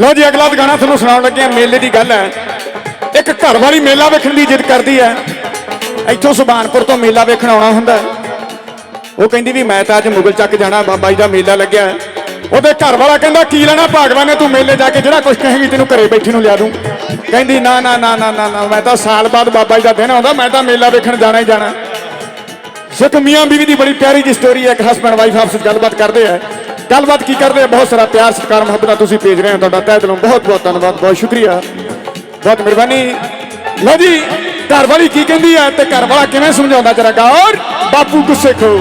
ਲਓ ਜੀ, ਅਗਲਾ ਗਾਣਾ ਤੁਹਾਨੂੰ ਸੁਣਾਉਣ ਲੱਗੇ ਆ ਮੇਲੇ ਦੀ ਗੱਲ ਹੈ। ਇੱਕ ਘਰ ਵਾਲੀ ਮੇਲਾ ਵੇਖਣ ਦੀ ਜਿੱਦ ਕਰਦੀ ਹੈ। ਇੱਥੋਂ ਸੁਬਾਨਪੁਰ ਤੋਂ ਮੇਲਾ ਵੇਖਣ ਆਉਣਾ ਹੁੰਦਾ ਉਹ ਕਹਿੰਦੀ ਵੀ ਮੈਂ ਤਾਂ ਅੱਜ ਮੁਗਲ ਚੱਕ ਜਾਣਾ, ਬਾਬਾ ਜੀ ਦਾ ਮੇਲਾ ਲੱਗਿਆ ਉਹਦੇ ਘਰ ਵਾਲਾ ਕਹਿੰਦਾ, ਕੀ ਲੈਣਾ ਭਗਵਾਨ ਨੇ ਤੂੰ ਮੇਲੇ ਜਾ ਕੇ, ਜਿਹੜਾ ਕੁਝ ਕਹੇਗੀ ਤੈਨੂੰ ਘਰੇ ਬੈਠੀ ਨੂੰ ਲਿਆ ਦੂੰ। ਕਹਿੰਦੀ, ਨਾ ਨਾ ਨਾ ਨਾ ਨਾ ਨਾ, ਮੈਂ ਤਾਂ ਸਾਲ ਬਾਅਦ ਬਾਬਾ ਜੀ ਦਾ ਦਿਨ ਆਉਂਦਾ, ਮੈਂ ਤਾਂ ਮੇਲਾ ਵੇਖਣ ਜਾਣਾ ਹੀ ਜਾਣਾ ਸਿੱਖ ਮੀਆਂ ਬੀਵੀ ਦੀ ਬੜੀ ਪਿਆਰੀ ਜੀ ਸਟੋਰੀ ਹੈ, ਇੱਕ ਹਸਬੰਡ ਵਾਈਫ ਆਪਸ ਵਿੱਚ ਗੱਲਬਾਤ ਕਰਦੇ ਆ ਗੱਲਬਾਤ ਕੀ ਕਰਦੇ ਆ? ਬਹੁਤ ਸਾਰਾ ਪਿਆਰ, ਸਤਿਕਾਰ, ਮੁਹੱਬਤ ਨਾਲ ਤੁਸੀਂ ਭੇਜ ਰਹੇ ਹੋ ਤੁਹਾਡਾ ਤਹਿ ਦਿਲੋਂ ਬਹੁਤ ਬਹੁਤ ਧੰਨਵਾਦ, ਬਹੁਤ ਸ਼ੁਕਰੀਆ। ਬਹੁਤ ਮਿਹਰਬਾਨੀ। ਲਓ ਜੀ ਘਰ ਵਾਲੀ ਕੀ ਕਹਿੰਦੀ ਹੈ ਤੇ ਘਰ ਵਾਲਾ ਕਿਵੇਂ ਸਮਝਾਉਂਦਾ ਜਰਾ ਗੌਰ? ਬਾਪੂ ਗੁੱਸੇ ਖੋ।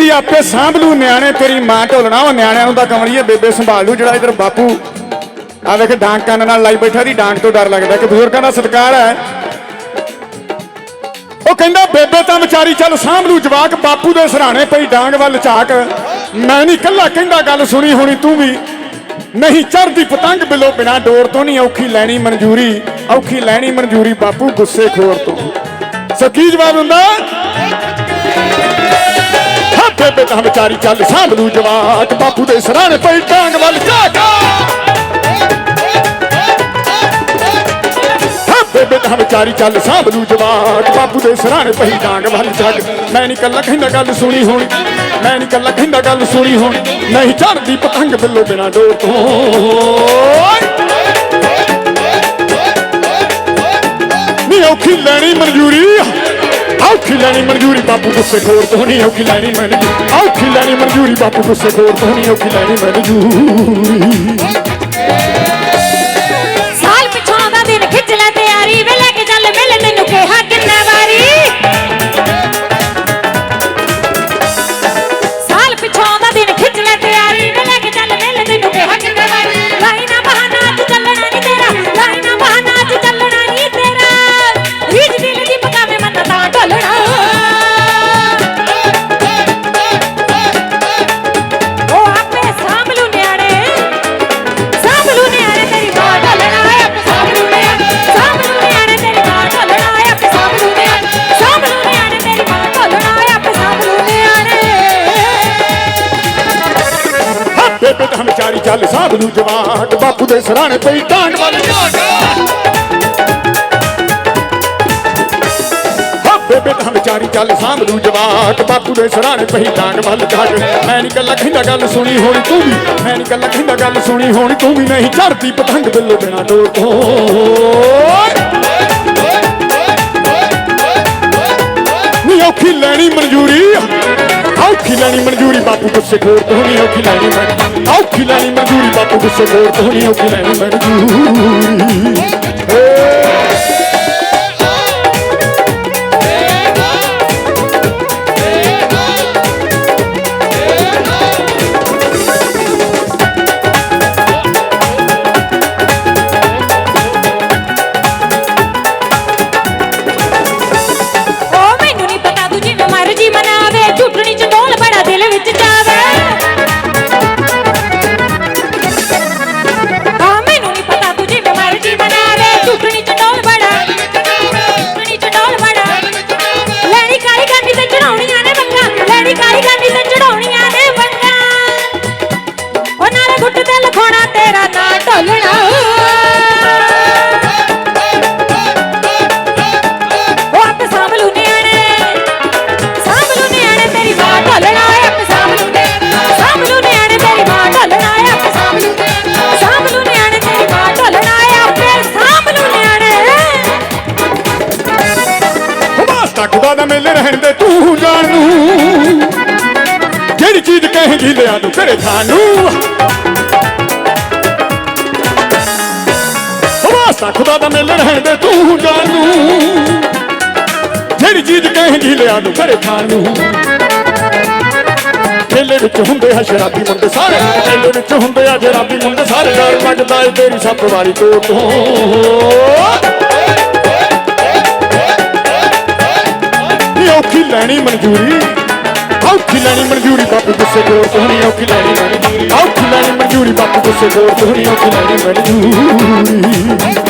ਕਹਿੰਦੀ, ਆਪੇ ਸਾਂਭ ਲੂ ਨਿਆਣੇ, ਤੇਰੀ ਮਾਂ ਢੋਲਣਾ, ਉਹ ਨਿਆਣਿਆਂ ਨੂੰ ਤਾਂ ਕਮਲੀਏ ਬੇਬੇ ਸੰਭਾਲ ਲੂ ਜਿਹੜਾ ਇਧਰ ਬਾਪੂ ਆ ਵੇਖ ਡਾਂਗ ਕੰਨ ਨਾਲ ਲਾਈ ਬੈਠਾ ਦੀ, ਡਾਂਗ ਤੋਂ ਡਰ ਲੱਗਦਾ ਕਿ ਬਜ਼ੁਰਗਾਂ ਦਾ ਸਤਿਕਾਰ ਹੈ। ਉਹ ਕਹਿੰਦਾ, ਬੇਬੇ ਤਾਂ ਵਿਚਾਰੀ ਚੱਲ ਸਾਂਭ ਲੂ ਜਵਾਕ ਬਾਪੂ ਦੇ ਸਰਾਣੇ ਪਈ ਡਾਂਗ ਵੱਲ ਝਾਕ। ਮੈਂ ਨਹੀਂ ਕੱਲਾ ਕਹਿੰਦਾ ਗੱਲ ਸੁਣੀ ਹੋਣੀ, ਤੂੰ ਵੀ ਨਹੀਂ ਚੜਦੀ ਪਤੰਗ ਬਿਲੋ ਬਿਨਾ ਡੋਰ ਤੋਂ ਨਹੀਂ ਔਖੀ ਲੈਣੀ ਮਨਜ਼ੂਰੀ, ਔਖੀ ਲੈਣੀ ਮਨਜ਼ੂਰੀ ਬਾਪੂ ਗੁੱਸੇ ਖੋਰ ਤੋਂ। ਸੋ ਕੀ ਜਵਾਬ ਹੁੰਦਾ? ਹਾਂ ਬੇਬੇ ਤਾਂ ਵਿਚਾਰੀ ਚੱਲ ਸਾਂਭ ਲੂ ਜਵਾਕ। ਬਾਪੂ ਦੇ ਸਰਾਣੇ ਪਈ ਟਾਂਗ ਵੱਲ ਝਾਕ ਬੇਬੇ ਤਾਂ ਵਿਚਾਰੀ ਚੱਲ ਸਾਂਭ ਲੂ ਜਵਾਕ। ਬਾਪੂ ਦੇ ਸਰਾਣੇ ਪਈ ਡਾਂਗ ਵੱਲ ਝਾਕ ਮੈਂ ਨਹੀਂ ਕੱਲਾ ਕਹਿੰਦਾ ਗੱਲ ਸੁਣੀ ਹੋਣੀ। ਮੈਂ ਨਹੀਂ ਕੱਲਾ ਕਹਿੰਦਾ ਗੱਲ ਸੁਣੀ ਹੋਣੀ। ਨਹੀਂ ਚੜਦੀ ਪਤੰਗ ਬਿੱਲੋ ਬਿਨਾ ਡੋਰ ਤੋਂ। ਨਹੀਂ ਔਖੀ ਲੈਣੀ ਮਨਜ਼ੂਰੀ। ਔਖੀ ਲੈਣੀ ਮਨਜ਼ੂਰੀ ਬਾਪੂ ਗੁੱਸੇ ਖੋਰ ਤੋਂ ਨਹੀਂ ਔਖੀ ਲੈਣੀ ਮਨਜ਼ੂਰੀ। ਔਖੀ ਲੈਣੀ ਮਨਜ਼ੂਰੀ ਬਾਪੂ ਗੁੱਸੇ ਖੋਰ ਤੋਂ ਨਹੀਂ ਔਖੀ ਲੈਣੀ ਮਨਜ਼ੂਰੀ। ਬੇਬੇ ਤਾਂ ਵਿਚਾਰੀ ਚੱਲ ਸਾਂਭ ਨੂੰ ਜਵਾਕ ਬਾਪੂ ਦੇ ਸਰਾਣੇ ਪਈ ਡਾਂਗ ਵੱਲ ਝਾਕ ਬੇਬੇ ਤਾਂ ਵਿਚਾਰੀ ਚੱਲ ਸਾਂਭ ਨੂੰ ਜਵਾਕ ਬਾਪੂ ਦੇ ਸਰਾਣੇ ਪਈ ਡਾਂਗ ਵੱਲ ਝਾਕ ਮੈਂ ਨਹੀਂ ਕੱਲਾ ਕਹਿੰਦਾ ਗੱਲ ਸੁਣੀ ਹੋਣੀ ਤੂੰ ਵੀ ਮੈਂ ਨਹੀਂ ਕੱਲਾ ਕਹਿੰਦਾ ਗੱਲ ਸੁਣੀ ਹੋਣੀ ਤੂੰ ਵੀ ਨਹੀਂ ਚੜਦੀ ਪਤੰਗ ਬਿੱਲੋ ਬਿਨਾ ਡੋਰ ਤੋਂ ਨੀ ਔਖੀ ਲੈਣੀ ਮਨਜ਼ੂਰੀ ਔਖੀ ਲੈਣੀ ਮਨਜ਼ੂਰੀ ਬਾਪੂ ਗੁੱਸੇ ਖੋਰ ਤੋਂ ਨਹੀਂ ਔਖੀ ਲੈਣੀ ਮਨ ਔਖੀ ਲੈਣੀ ਮਨਜ਼ੂਰੀ ਬਾਪੂ ਗੁੱਸੇ ਖੋਰ ਤੋਂ ਨਹੀਂ ਔਖੀ ਲੈਣੀ ਮਨਜ਼ੂਰੀ। ਕਹੇਗੀ ਨੂੰ ਘਰੇ ਖਾਣ ਵਾਸਤਾ ਖੁਦਾ ਦਾ ਮੇਲੇ ਰਹਿਣ ਦੇ ਤੂੰ ਜਾਣ। ਜਿਹੜੀ ਚੀਜ਼ ਕਹੇਗੀ ਲਿਆ ਨੂੰ ਘਰੇ ਖਾਣ ਮੇਲੇ ਵਿੱਚ ਹੁੰਦੇ ਆ ਸ਼ਰਾਬੀ ਮੁੰਡੇ ਸਾਰੇ। ਮੇਲੇ ਵਿੱਚ ਹੁੰਦੇ ਆ ਸ਼ਰਾਬੀ ਮੁੰਡੇ ਸਾਰੇ। ਡਰ ਲੱਗਦਾ ਏ ਤੇਰੀ ਸੱਤ ਵਾਰੀ ਤੋਂ ਤੋਂ ਨੀ ਔਖੀ ਲੈਣੀ ਮਨਜ਼ੂਰੀ। ਲੈਣੀ ਮਨਜ਼ੂਰੀ ਬਾਪੂ ਗੁੱਸੇ ਕੋਲ ਤੋਹਣੀ ਔਖੀ ਲੈਣੀ ਮਨਜ਼ੂਰੀ। ਔਖੀ ਲੈਣੀ ਮਨਜ਼ੂਰੀ ਬਾਪੂ ਗੁੱਸੇ ਕੋਲ ਤੋਹਣੀ ਔਖੀ ਲੈਣੀ ਮਨਜ਼ੂਰੀ।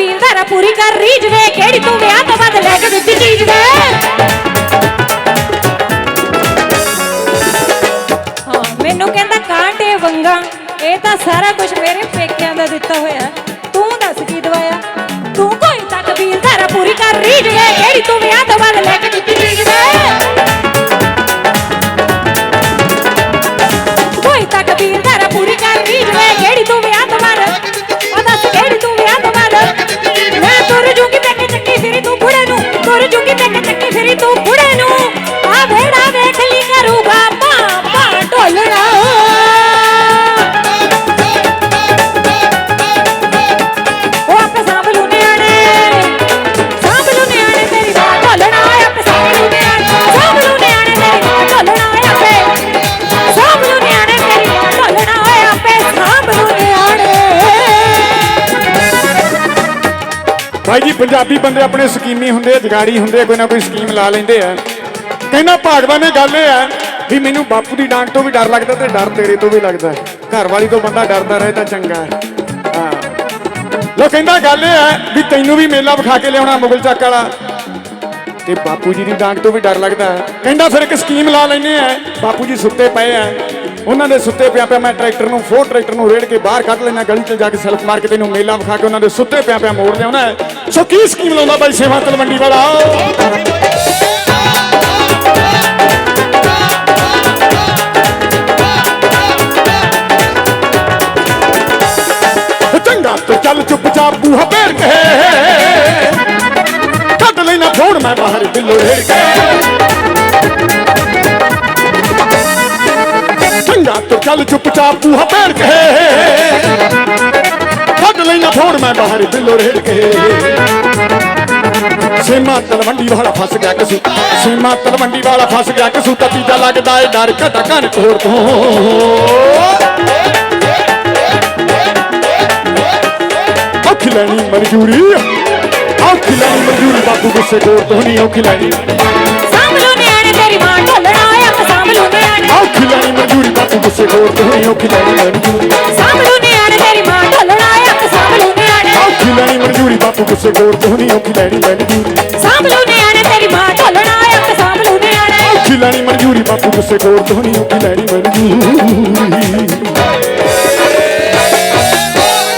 ਕੋਈ ਤਾਂ ਪੂਰੀ ਕਰ ਰੀਝ ਵੇ ਕਿਹੜੀ ਤੂੰ ਵਿਆਹ ਤੋਂ ਬਾਅਦ ਲੈ ਕੇ ਦਿੱਤੀ ਚੀਜ਼ ਵੇ? ਹਾਂ, ਮੈਨੂੰ ਕਹਿੰਦਾ ਕਾਂਟੇ ਵੰਗਾ, ਇਹ ਤਾਂ ਸਾਰਾ ਕੁਝ ਮੇਰੇ ਪੇਕਿਆਂ ਦਾ ਦਿੱਤਾ ਹੋਇਆ। ਤੂੰ ਦੱਸ ਕੀ ਦਵਾਇਆ? ਤੂੰ ਕੋਈ ਤਾਂ ਕਬੀਲਦਾਰਾ ਪੂਰੀ ਕਰ ਰੀਝ ਵੇ ਕਿਹੜੀ ਤੂੰ ਵਿਆਹ ਤੋਂ ਬਾਅਦ ਲੈ ਭਾਈ ਜੀ, ਪੰਜਾਬੀ ਬੰਦੇ ਆਪਣੇ ਸਕੀਮੀ ਹੁੰਦੇ ਆ, ਜਗਾੜੀ ਹੁੰਦੇ ਕੋਈ ਨਾ ਕੋਈ ਸਕੀਮ ਲਾ ਲੈਂਦੇ ਆ। ਕਹਿੰਦਾ ਭਾਗਵਾਨ ਨੇ ਗੱਲ ਇਹ ਆ ਵੀ ਮੈਨੂੰ ਬਾਪੂ ਦੀ ਡਾਂਟ ਤੋਂ ਵੀ ਡਰ ਲੱਗਦਾ ਤੇ ਡਰ ਤੇਰੇ ਤੋਂ ਵੀ ਲੱਗਦਾ ਘਰ ਵਾਲੀ ਤੋਂ ਬੰਦਾ ਡਰਦਾ ਰਹੇ ਤਾਂ ਚੰਗਾ ਹੈ। ਹਾਂ। ਲੋ ਕਹਿੰਦਾ ਗੱਲ ਇਹ ਹੈ ਵੀ ਤੈਨੂੰ ਵੀ ਮੇਲਾ ਵਿਖਾ ਕੇ ਲਿਆਉਣਾ ਮੁਗਲ ਚੱਕ ਵਾਲਾ। ਤੇ ਬਾਪੂ ਜੀ ਦੀ ਡਾਂਟ ਤੋਂ ਵੀ ਡਰ ਲੱਗਦਾ ਹੈ। ਕਹਿੰਦਾ ਫਿਰ ਇੱਕ ਸਕੀਮ ਲਾ ਲੈਨੇ ਆ। ਬਾਪੂ ਜੀ ਸੁੱਤੇ ਪਏ ਆ। ਉਹਨਾਂ ਦੇ ਸੁੱਤੇ ਪਿਆ ਪਿਆ ਮੈਂ ਟਰੈਕਟਰ ਨੂੰ ਫੋਰ ਟਰੈਕਟਰ ਨੂੰ ਰੇੜ ਕੇ ਬਾਹਰ ਕੱਢ ਲੈਣਾ ਗਲੀ 'ਚ ਜਾ ਕੇ ਸੈਲਫ ਮਾਰ ਕੇ ਤੈਨੂੰ ਮੇਲਾ ਵਿਖਾ ਕੇ ਉਹਨਾਂ ਦੇ ਸੁੱਤੇ ਪਿਆ ਪਿਆ ਮੋੜ ਲਿਆਉਣਾ ਸੋ ਕੀ ਸਕੀਮ ਲਾਉਂਦਾ ਬਾਈ ਸੇਵਾ ਤਲਵੰਡੀ ਵਾਲਾ? ਚੰਗਾ ਤੇ ਚੱਲ ਚੁੱਪਚਾਪ ਬੂਹਾ ਭੇੜ ਕੇ ਕੱਢ ਲੈਣਾ ਫੋਨ ਮੈਂ ਬਾਹਰ ਬਿੱਲੋ ਰੇੜ ਕੇ। ਤੇ ਚੱਲ ਚੁੱਪਚਾਪ ਬੂਹਾ ਭੇੜ ਕੇ। ਕੱਢ ਲੈਣਾ ਫੋਨ ਮੈਂ ਬਾਹਰ ਬਿੱਲੋ ਰੇੜ ਕੇ। ਸੀਮਾ ਤਲਵੰਡੀ ਵਾਲਾ ਫਸ ਗਿਆ ਕਸੂਤਾ। ਸੀਮਾ ਤਲਵੰਡੀ ਵਾਲਾ ਫਸ ਗਿਆ ਕਸੂਤਾ। ਤੀਜਾ ਲੱਗਦਾ ਏ ਡਰ ਘਟਾ ਕੰਨ ਕੋਰ ਤੋਂ। ਔਖੀ ਲੈਣੀ ਮਨਜ਼ੂਰੀ। ਔਖੀ ਲੈਣੀ ਮਨਜ਼ੂਰੀ, ਬਾਪੂ ਗੁੱਸੇ ਕੋਰ ਤੋਂ ਨਹੀਂ ਔਖੀ ਲੈਣੀ। ਔਖੀ ਲੈਣੀ ਮਨਜ਼ੂਰੀ ਬਾਪੂ ਗੁੱਸੇ ਕੋਰ ਤੋਂ ਨਹੀਂ ਔਖੀ ਲੈਣੀ ਮਜ਼ਦੂਰੀ ਸਾਂਭਲੂ ਨਿਆਣੇ ਤੇਰੀ ਮਾਂ ਢੋਲਣਾ ਆਪੇ ਸਾਂਭਲੂ ਨਿਆਣੇ ਔਖੀ ਲੈਣੀ ਮਨਜ਼ੂਰੀ ਬਾਪੂ ਗੁੱਸੇ ਕੋਰ ਤੋਂ ਨਹੀਂ ਔਖੀ ਲੈਣੀ ਮਨਜ਼ੂਰੀ ਸਾਂਭਲੂ ਨਿਆਣੇ ਤੇਰੀ ਮਾਂ ਢੋਲਣਾ ਆਪੇ ਸਾਂਭਲੂ ਨਿਆਣੇ ਔਖੀ ਲੈਣੀ ਮਨਜ਼ੂਰੀ, ਬਾਪੂ ਗੁੱਸੇ ਕੋਰ ਤੋਂ ਨਹੀਂ ਔਖੀ ਲੈਣੀ ਮਨਜ਼ੂਰੀ।